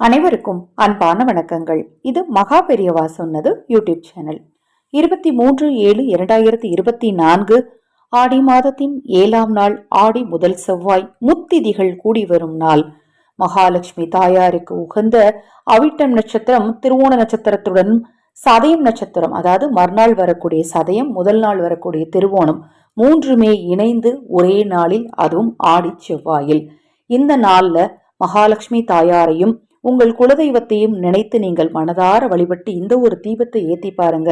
அனைவருக்கும் அன்பான வணக்கங்கள். இது மகா பெரியவா சொன்னது யூடியூப் சேனல். இருபத்தி மூன்று ஏழு இரண்டாயிரத்தி இருபத்தி நான்கு ஆடி மாதத்தின் ஏழாம் நாள் ஆடி முதல் செவ்வாய் முத்திதிகள் கூடி வரும் நாள். மகாலட்சுமி தாயாருக்கு உகந்த அவிட்டம் நட்சத்திரம் திருவோண நட்சத்திரத்துடன் சதயம் நட்சத்திரம் அதாவது மறுநாள் வரக்கூடிய சதயம் முதல் நாள் வரக்கூடிய திருவோணம் மூன்றுமே இணைந்து ஒரே நாளில் அதுவும் ஆடி செவ்வாயில். இந்த நாளில் மகாலட்சுமி தாயாரையும் உங்கள் குலதெய்வத்தையும் நினைத்து நீங்கள் மனதார வழிபட்டு இந்த ஒரு தீபத்தை ஏத்தி பாருங்க.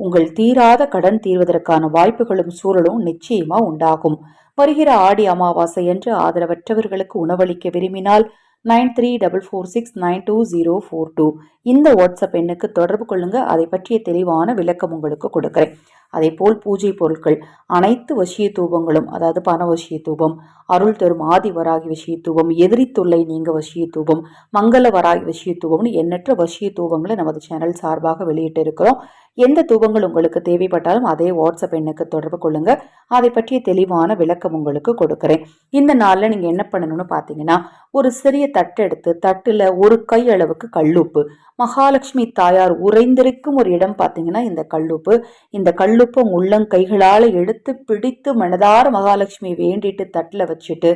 உங்கள் தீராத கடன் தீர்வதற்கான வாய்ப்புகளும் சூழலும் நிச்சயமா உண்டாகும். வருகிற ஆடி அமாவாசை என்று ஆதரவற்றவர்களுக்கு உணவளிக்க விரும்பினால் nine three double four six nine two zero four two. இந்த வாட்ஸ்அப் எண்ணுக்கு தொடர்பு கொள்ளுங்க. அதை பற்றிய தெளிவான விளக்கம் உங்களுக்கு கொடுக்குறேன். அதே போல் பூஜை பொருட்கள் அனைத்து வசிய தூபங்களும் அதாவது பண வசிய தூபம் அருள் தரும் ஆதி வராகி வசிய தூபம் எதிரி தொல்லை நீங்க வசிய தூபம் மங்கள வராகி வசிய தூபம்னு எண்ணற்ற வசிய தூபங்களை நமது சேனல் சார்பாக வெளியிட்டு இருக்கிறோம் எந்த தூபங்கள் உங்களுக்கு தேவைப்பட்டாலும் அதே வாட்ஸ்அப் எண்ணுக்கு தொடர்பு கொள்ளுங்க. அதை பற்றிய தெளிவான விளக்கம் உங்களுக்கு கொடுக்குறேன். இந்த நாளில் நீங்கள் என்ன பண்ணணும்னு பார்த்தீங்கன்னா ஒரு சிறிய தட்டு எடுத்து தட்டில் ஒரு கை அளவுக்கு கல்லுப்பு. மகாலட்சுமி தாயார் உறைந்திருக்கும் ஒரு இடம் பார்த்தீங்கன்னா இந்த கல்லுப்பு. இந்த கல்லுப்பை உள்ளங்கைகளால் எடுத்து பிடித்து மனதார மகாலட்சுமி வேண்டிட்டு தட்டில் வச்சுட்டு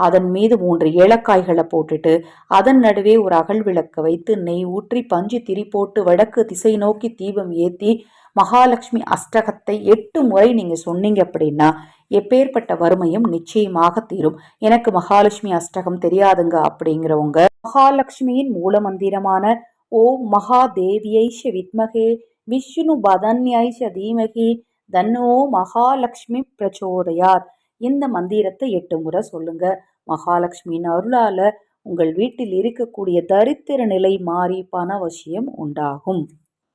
அதன் மீது மூன்று ஏலக்காய்களை போட்டுட்டு அதன் நடுவே ஒரு அகல் விளக்க வைத்து நெய் ஊற்றி பஞ்சு திரி போட்டு வடக்கு திசை நோக்கி தீபம் ஏற்றி மகாலட்சுமி அஷ்டகத்தை எட்டு முறை நீங்க சொன்னீங்க அப்படின்னா எப்பேற்பட்ட வறுமையும் நிச்சயமாக தீரும். எனக்கு மகாலட்சுமி அஷ்டகம் தெரியாதுங்க அப்படிங்கிறவங்க மகாலட்சுமியின் மூல மந்திரமான ஓம் மகாதேவியை வித்மகே விஷ்ணு பதன்யைஷ தீமகி தன்னோ மகாலட்சுமி பிரச்சோதயார். இந்த மந்திரத்தை எட்டு முறை சொல்லுங்க. மகாலட்சுமியின் அருளால உங்கள் வீட்டில் இருக்கக்கூடிய தரித்திர நிலை மாறி பணவசியம் உண்டாகும்.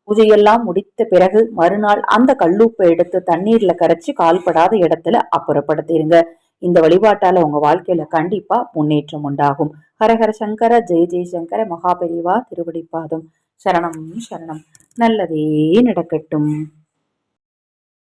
பூஜையெல்லாம் முடித்த பிறகு மறுநாள் அந்த கல்லூப்பை எடுத்து தண்ணீர்ல கரைச்சு கால்படாத இடத்துல அப்புறப்படுத்திடுங்க இந்த வழிபாட்டால உங்க வாழ்க்கையில கண்டிப்பா முன்னேற்றம் உண்டாகும். ஹரஹர சங்கர ஜெய சங்கர மகாபெரிவா திருவடிப்பாதம் சரணம் சரணம். நல்லதே நடக்கட்டும்.